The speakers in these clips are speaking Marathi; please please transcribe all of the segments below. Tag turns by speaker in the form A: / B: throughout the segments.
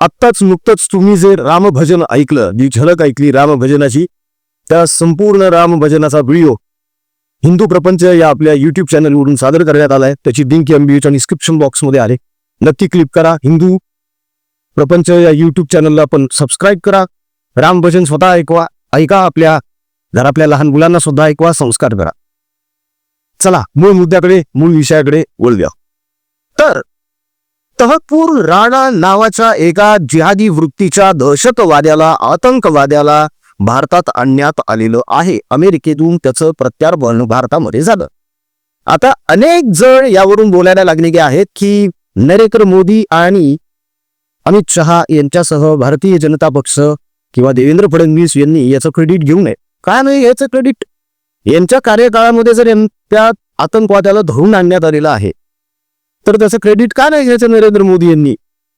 A: आत्ताच नुकतंच तुम्ही जे रामभजन ऐकलं जी झलक ऐकली रामभजनाची त्या संपूर्ण रामभजनाचा व्हिडिओ हिंदू प्रपंच या आपल्या युट्यूब चॅनलवरून सादर करण्यात आलाय. त्याची लिंक एमबीच्या डिस्क्रिप्शन बॉक्समध्ये आले नक्की क्लिक करा. हिंदू प्रपंच या युट्यूब चॅनलला पण सबस्क्राईब करा. रामभजन स्वतः ऐकवा. ऐका आपल्या घरातल्या लहान मुलांना सुद्धा ऐकवा संस्कार करा. चला मूळ मुद्द्याकडे मूळ विषयाकडे वळूया. तर तहपूर राणा नावाच्या एका जिहादी वृत्तीच्या दहशतवाद्याला आतंकवाद्याला भारतात आणण्यात आलेलं आहे. अमेरिकेतून त्याचं प्रत्यार्पण भारतामध्ये झालं. आता अनेक जण यावरून बोलायला लागलेले आहेत की नरेंद्र मोदी आणि अमित शहा यांच्यासह भारतीय जनता पक्ष किंवा देवेंद्र फडणवीस यांनी याचं क्रेडिट घेऊ नये. काय नाही याचं क्रेडिट? यांच्या कार्यकाळामध्ये जर त्या आतंकवाद्याला धरून आणण्यात आलेलं आहे तर त्याचं क्रेडिट का नाही घ्यायचं नरेंद्र मोदी यांनी?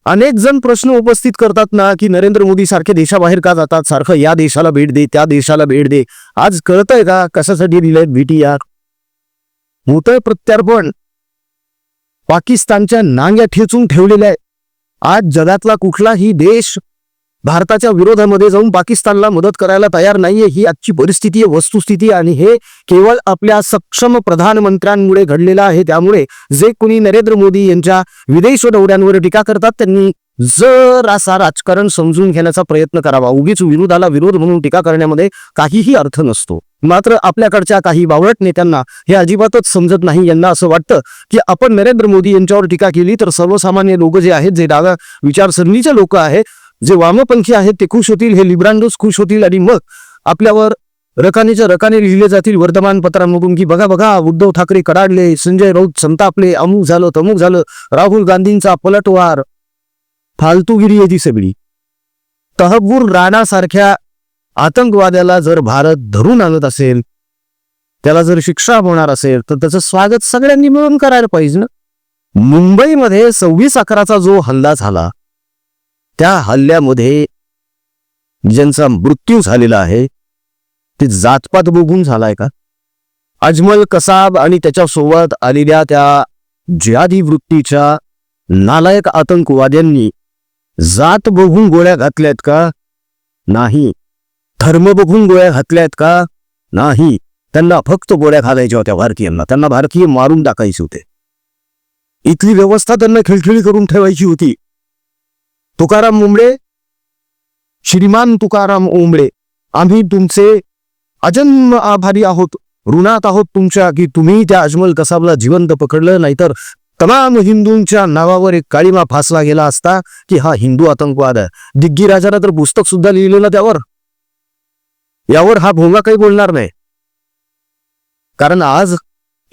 A: अनेक जण प्रश्न उपस्थित करतात ना की नरेंद्र मोदी सारखे देशाबाहेर का जातात? सारखं या देशाला भेट दे त्या देशाला भेट दे. आज कळतंय का कशासाठी दिलंय भेटी यार होतंय प्रत्यार्पण. पाकिस्तानच्या नांग्या ठेचून ठेवलेल्या आहे. आज जगातला कुठलाही देश भारताच्या विरोधामध्ये जाऊन पाकिस्तानला मदत करायला तयार नाहीये ही आजची परिस्थिती आहे वस्तुस्थिती आणि हे केवळ आपल्या सक्षम प्रधानमंत्र्यांमुळे घडलेलं आहे. त्यामुळे जे कोणी नरेंद्र मोदी यांच्या विदेश दौऱ्यांवर टीका करतात त्यांनी जरासा राजकारण समजून घेण्याचा प्रयत्न करावा. उगीच विरोधाला विरोध म्हणून टीका करण्यामध्ये काहीही अर्थ नसतो. मात्र आपल्याकडच्या काही बावळट नेत्यांना हे अजिबातच समजत नाही. यांना असं वाटतं की आपण नरेंद्र मोदी यांच्यावर टीका केली तर सर्वसामान्य लोक जे आहेत जे डाव्या विचारसरणीचे लोक आहेत जे वामपंखी आहेत ते खुश होतील हे लिब्रांडोस खुश होतील आणि मग आपल्यावर रकानेच्या रकाने लिहिले जातील वर्तमानपत्रांमधून की बघा बघा उद्धव ठाकरे कडाडले संजय राऊत संतापले अमुक झालं तमुक झालं राहुल गांधींचा पलटवार फालतूगिरी आहे ती सगळी. तहबूर राणा सारख्या आतंकवाद्याला जर भारत धरून आणत असेल त्याला जर शिक्षा होणार असेल तर त्याचं स्वागत सगळ्यांनी मिळून करायला पाहिजे ना. मुंबईमध्ये सव्वीस अकराचा जो हल्ला झाला त्या हल्ल्यामध्ये ज्यांचा मृत्यू झालेला आहे ते जातपात बघून झालाय का? अजमल कसाब आणि त्याच्यासोबत आलेल्या त्या जिहादी वृत्तीच्या नालायक आतंकवाद्यांनी जात बघून गोळ्या घातल्यात का? नाही. धर्म बघून गोळ्या घातल्यात का? नाही. त्यांना फक्त गोळ्या घालायच्या होत्या भारतीयांना. त्यांना भारतीय मारून टाकायचे होते. इथली व्यवस्था त्यांना खिळखिळी करून ठेवायची होती. तुकाराम मुंबळे श्रीमान तुकाराम ओंबळे आम्ही तुमचे अजन्म आभारी आहोत ऋणात आहोत तुमच्या की तुम्ही त्या अजमल कसाबला जिवंत पकडलं नाहीतर तमाम हिंदूंच्या नावावर एक काळीमा फासला गेला असता की हा हिंदू आतंकवाद आहे. दिग्गी राजाला तर पुस्तक सुद्धा लिहिलेलं त्यावर? यावर हा भोंगा काही बोलणार नाही. कारण आज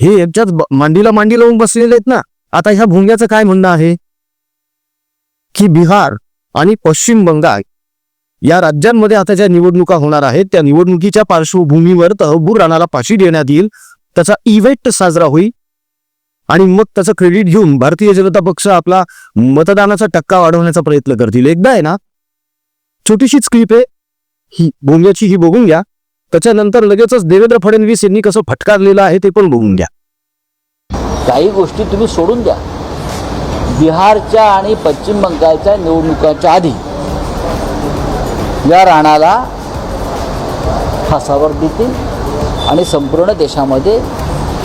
A: हे यांच्यात मांडीला मांडी लावून बसलेले आहेत ना. आता ह्या भोंग्याचं काय म्हणणं आहे? की बिहार आणि पश्चिम बंगाल या राज्यांमध्ये आता ज्या निवडणुका होणार आहेत त्या निवडणुकीच्या पार्श्वभूमीवर तहबूर राणाला फाशी देण्यात येईल त्याचा इव्हेंट साजरा होईल आणि मग त्याचं क्रेडिट घेऊन भारतीय जनता पक्ष आपला मतदानाचा टक्का वाढवण्याचा प्रयत्न करतील. एकदा आहे ना छोटीशीच क्लिप आहे ही भोंग्याची ही बघून घ्या. त्याच्यानंतर लगेचच देवेंद्र फडणवीस यांनी कसं फटकारलेलं आहे ते पण बघून घ्या.
B: काही गोष्टी तुम्ही सोडून द्या. बिहारच्या आणि पश्चिम बंगालच्या निवडणुकांच्या आधी या राणाला फासावर देतील आणि संपूर्ण देशामध्ये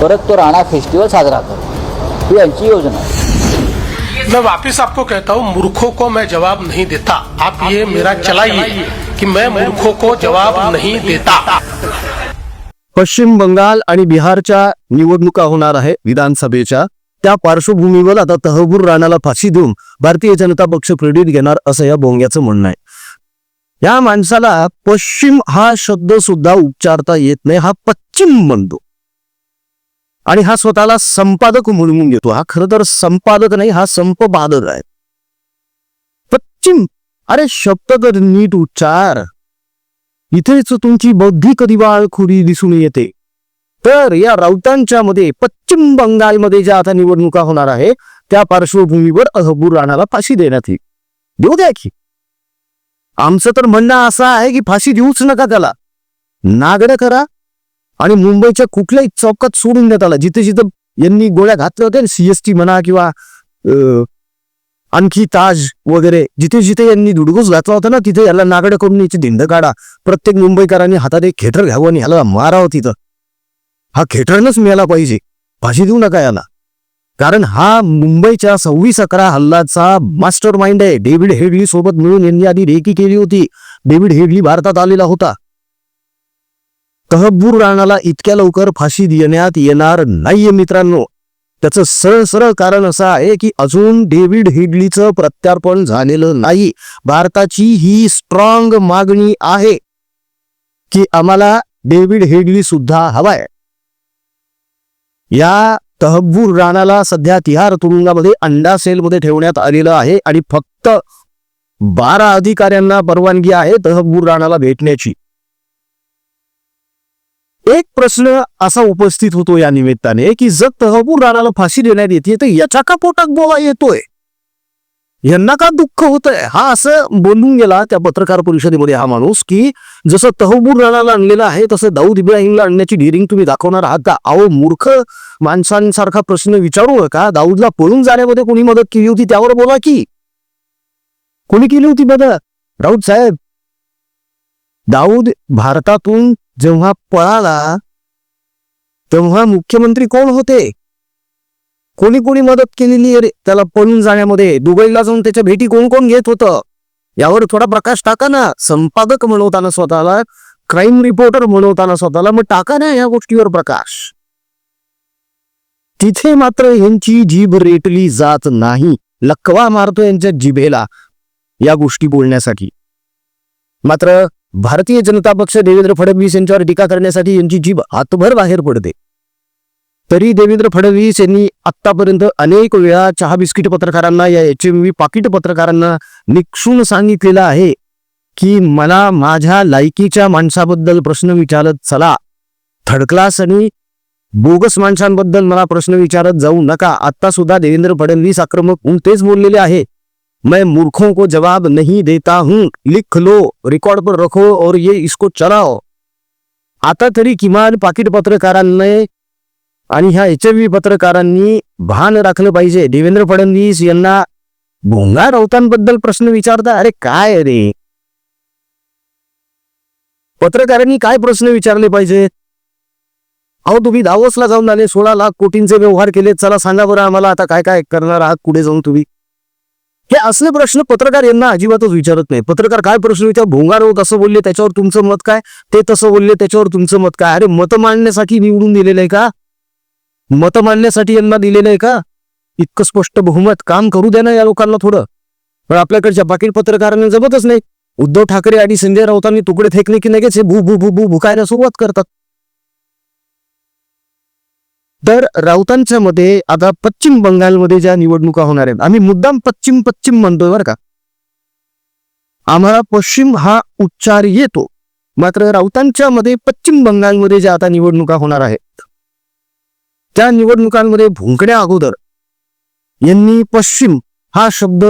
B: परत तो राणा फेस्टिवल साजरा करेल. ही यांची योजना आहे.
C: मैं वापस आपको कहता हूँ मूर्खों को मैं जवाब नहीं देता। आप ये मेरा चलाइए कि मैं मूर्खों को जवाब नहीं देता।
A: पश्चिम बंगाल आणि बिहारच्या निवडणुका होणार आहे विधानसभेच्या त्या पार्श्वभूमीवर आता तहबूर राणाला फाशी देऊन भारतीय जनता पक्ष क्रेडिट घेणार असं या बोंग्याचं म्हणणं आहे. या माणसाला पश्चिम हा शब्द सुद्धा उच्चारता येत नाही हा पश्चिम म्हणतो आणि हा स्वतःला संपादक म्हणून घेतो. हा खरं तर संपादक नाही हा संपबाधक आहे. पश्चिम. अरे शब्द तर नीट उच्चार. इथेच तुमची बौद्धिक दिवाळखोरी दिसून येते. तर या राऊतांच्या मध्ये पश्चिम बंगालमध्ये ज्या आता निवडणुका होणार आहे त्या पार्श्वभूमीवर अहबूर राणाला फाशी देण्यात येईल. देऊ द्या की. आमचं तर म्हणणं असं आहे की फाशी देऊच नका त्याला. नागडं करा आणि मुंबईच्या कुठल्याही चौकात सोडून देत आला. जिथे जिथं यांनी गोळ्या घातल्या होत्या सीएसटी म्हणा किंवा अं, आणखी ताज वगैरे जिथे जिथे यांनी दुडगोस घातला होता ना तिथे याला नागडं करून याची धिंड काढा. प्रत्येक मुंबईकरांनी हातात एक खेटर घ्यावं आणि ह्याला मारावं तिथं. हा खेटरनच मिळाला पाहिजे. फाशी देऊ नका याला कारण हा मुंबईच्या सव्वीस अकरा हल्लाचा मास्टर माइंड आहे. डेव्हिड हेडली सोबत मिळून यांनी आधी रेकी केली होती. डेव्हिड हेडली भारतात आलेला होता. तहब्बूर राणाला इतक्या लवकर फाशी देण्यात येणार नाहीये मित्रांनो. त्याचं सरळ सरळ कारण असं आहे की अजून डेव्हिड हेडलीचं प्रत्यार्पण झालेलं नाही. भारताची ही स्ट्रॉंग मागणी आहे की आम्हाला डेव्हिड हेडली सुद्धा हवाय. या तहब्बूर राणाला सध्या तिहार तुरुंगामध्ये अंडा सेलमध्ये ठेवण्यात आलेलं आहे आणि फक्त बारा अधिकाऱ्यांना परवानगी आहे तहब्बूर राणाला भेटण्याची. एक प्रश्न असा उपस्थित होतो या निमित्ताने की जर तहबूर राणाला फाशी देण्यात येते तर याच्या का पोटात बोला येतोय? यांना का दुःख होतंय? हा असं बोलून गेला त्या पत्रकार परिषदेमध्ये हा माणूस की जसं तहबूर राणाला आणलेलं आहे तसं दाऊद इब्राहिमला आणण्याची डिरिंग तुम्ही दाखवणार आहात का? अहो मूर्ख माणसांसारखा प्रश्न विचारू का दाऊदला पळून जाण्यामध्ये कोणी मदत केली होती त्यावर बोला की. कोणी केली होती मदत? राऊत साहेब दाऊद भारतातून जेव्हा पळाला तेव्हा मुख्यमंत्री कोण होते? कोणी कोणी मदत केलेली अरे रे? त्याला पळून जाण्यामध्ये. दुबईला जाऊन त्याच्या भेटी कोण कोण घेत होतं? यावर थोडा प्रकाश टाका ना. संपादक म्हणवताना स्वतःला क्राईम रिपोर्टर म्हणवताना स्वतःला. मग टाका ना या गोष्टीवर प्रकाश. तिथे मात्र यांची जीभ रेटली जात नाही. लकवा मारतो यांच्या जिभेला या गोष्टी बोलण्यासाठी. मात्र भारतीय जनता पक्ष देवेंद्र फडणवीस यांच्यावर टीका करण्यासाठी यांची जीभ हातभर बाहेर पडते. तरी देवेंद्र फडणवीस यांनी आतापर्यंत अनेक वेळा चहा बिस्किट पत्रकारांना या एच एम व्ही पाकिट पत्रकारांना निक्षून सांगितलेलं आहे की मला माझ्या लायकीच्या माणसाबद्दल प्रश्न विचारत चला. थर्ड क्लास आणि बोगस माणसांबद्दल मला प्रश्न विचारत जाऊ नका. आत्ता सुद्धा देवेंद्र फडणवीस आक्रमक होऊन तेच बोललेले आहे. मैं मूर्खों को जवाब नहीं देता हूं. लिख लो रिकॉर्ड पर रखो और ये इसको चलाओ. आता तरी किमान पाकिट पत्रकारांनी आणि ह्या एच पत्रकारांनी भान राखलं पाहिजे. देवेंद्र फडणवीस यांना भोंगा राऊतांबद्दल प्रश्न विचारता अरे काय रे? पत्रकारांनी काय प्रश्न विचारले पाहिजे? अहो तुम्ही दावोसला जाऊन आले सोळा लाख कोटींचे व्यवहार केले चला सांगा बरं आम्हाला आता काय काय करणार आहात कुठे जाऊन तुम्ही? हे असले प्रश्न पत्रकार यांना अजिबातच विचारत नाही पत्रकार काय प्रश्न विचार भोंगार होत असं बोलले त्याच्यावर तुमचं मत काय? ते तसं बोलले त्याच्यावर तुमचं मत काय? अरे मत मांडण्यासाठी निवडून दिलेलं आहे का? मत मांडण्यासाठी यांना दिलेलं आहे का? इतकं स्पष्ट बहुमत काम करू द्या ना या लोकांना थोडं. पण आपल्याकडच्या पाकिट पत्रकारांना जमतच नाही. उद्धव ठाकरे आणि संजय राऊतांनी तुकडे फेकले की लगेच हे भू भू भू भू भुकायला सुरुवात करतात. तर राऊतांच्या मध्ये आता पश्चिम बंगालमध्ये ज्या निवडणुका होणार आहेत आम्ही मुद्दाम पश्चिम पश्चिम म्हणतोय बरं का. आम्हाला पश्चिम हा उच्चार येतो. मात्र राऊतांच्या मध्ये पश्चिम बंगालमध्ये ज्या आता निवडणुका होणार आहेत त्या निवडणुकांमध्ये भुंकण्या अगोदर यांनी पश्चिम हा शब्द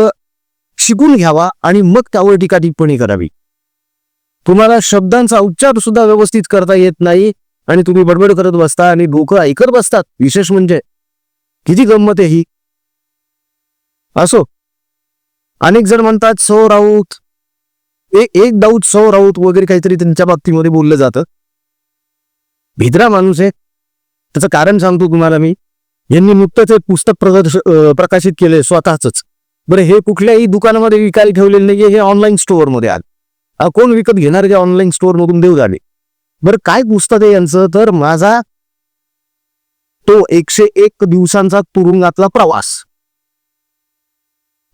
A: शिकून घ्यावा आणि मग त्यावर टीका टिप्पणी करावी. तुम्हाला शब्दांचा उच्चार सुद्धा व्यवस्थित करता येत नाही आणि तुम्ही बडबड करत बसता आणि डोकं ऐकत बसतात. विशेष म्हणजे किती गंमत आहे ही. असो अनेक जण म्हणतात सौ राऊत एक दाऊद सौ राऊत वगैरे काहीतरी त्यांच्या बाबतीमध्ये बोललं जातं. भिद्रा माणूस आहे. त्याचं कारण सांगतो तुम्हाला मी. यांनी नुकतंच एक पुस्तक प्रदर्श प्रकाशित केले स्वतःच बरं हे कुठल्याही दुकानामध्ये विकायला ठेवलेलं नाहीये हे ऑनलाईन स्टोअरमध्ये आलं. कोण विकत घेणार जे ऑनलाईन स्टोअरमधून देऊ झाले? बरं काय पुस्तक आहे यांचं? तर माझा तो एकशे एक दिवसांचा तुरुंगातला प्रवास.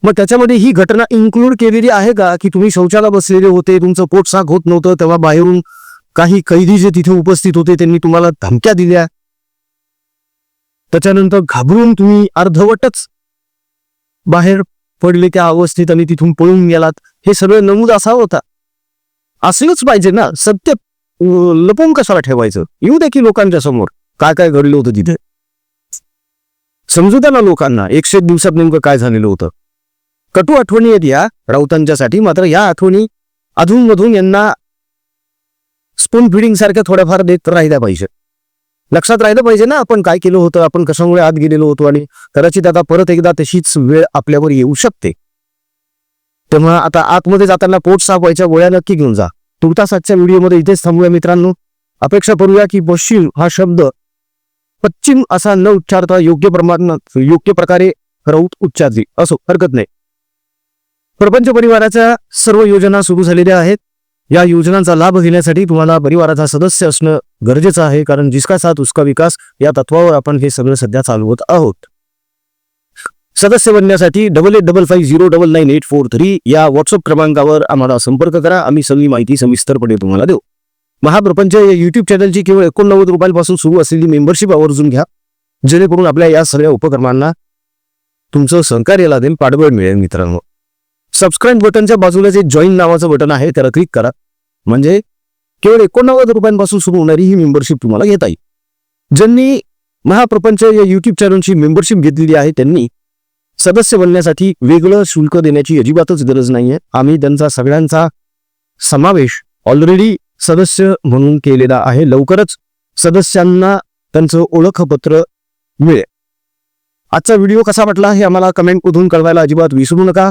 A: मग त्याच्यामध्ये ही घटना इन्क्लूड केलेली आहे का? की तुम्ही शौचाला बसलेले होते तुमचं पोट साफ होत नव्हतं तेव्हा बाहेरून काही कैदी जे तिथे उपस्थित होते त्यांनी तुम्हाला धमक्या दिल्या? त्याच्यानंतर घाबरून तुम्ही अर्धवटच बाहेर पडले त्या अवस्थेत आणि तिथून पळून गेलात. हे सगळं नमूद असा होता. असलंच पाहिजे ना. सत्य लपवून कशाला ठेवायचं? येऊ द्या की लोकांच्या समोर. काय काय घडलं होतं तिथे? समजू द्या ना लोकांना. एकशे दिवसात नेमकं काय झालेलं होतं. कटू आठवणी आहेत या. राऊतांच्यासाठी मात्र या आठवणी अधूनमधून यांना स्पून फिडिंग सारख्या थोड्याफार देत राहिल्या पाहिजे लक्षात राहिलं पाहिजे ना आपण काय केलं होतं आपण कशामुळे आत गेलेलो होतो आणि कदाचित आता परत एकदा तशीच वेळ आपल्यावर येऊ शकते. तेव्हा आता आतमध्ये जाताना पोट साफ व्हायच्या गोळ्या नक्की घेऊन जा. तुर्तास आजच्या व्हिडिओमध्ये इथेच थांबूया मित्रांनो. अपेक्षा करूया की पश्चिम हा शब्द पश्चिम असा न उच्चारता योग्य प्रमाणात योग्य प्रकारे राऊत उच्चारली. असो हरकत नाही. प्रपंच परिवाराच्या सर्व योजना सुरू झालेल्या आहेत. या योजनांचा लाभ घेण्यासाठी तुम्हाला परिवाराचा सदस्य असणं गरजेचं आहे कारण जिसका साथ उसका विकास या तत्वावर आपण हे सगळं सध्या चालवत आहोत. सदस्य बनण्यासाठी double eight double five zero double nine eight four three या व्हॉट्सअप क्रमांकावर आम्हाला संपर्क करा आम्ही सगळी माहिती सविस्तरपणे तुम्हाला देऊ. महाप्रपंच या युट्यूब चॅनलची केवळ एकोणनव्वद रुपयांपासून सुरू असलेली मेंबरशिप आवर्जून घ्या जेणेकरून आपल्या या सगळ्या उपक्रमांना तुमचं सहकार्य लादेल पाठबळ मिळेल मित्रांनो. सबस्क्राईब बटनच्या बाजूला जे जॉईन नावाचं बटन आहे त्याला क्लिक करा. म्हणजे केवळ एकोणनव्वद रुपयांपासून सुरू होणारी ही मेंबरशिप तुम्हाला घेता येईल. ज्यांनी महाप्रपंच या युट्यूब चॅनलची मेंबरशिप घेतलेली आहे त्यांनी सदस्य बनण्यासाठी वेगळं शुल्क देण्याची अजिबातच गरज नाहीये. आम्ही त्यांचा सगळ्यांचा समावेश ऑलरेडी सदस्य म्हणून केलेला आहे. लवकरच सदस्यांना त्यांचं ओळखपत्र मिळेल. आजचा व्हिडिओ कसा वाटला हे आम्हाला कमेंटमधून कळवायला अजिबात विसरू नका.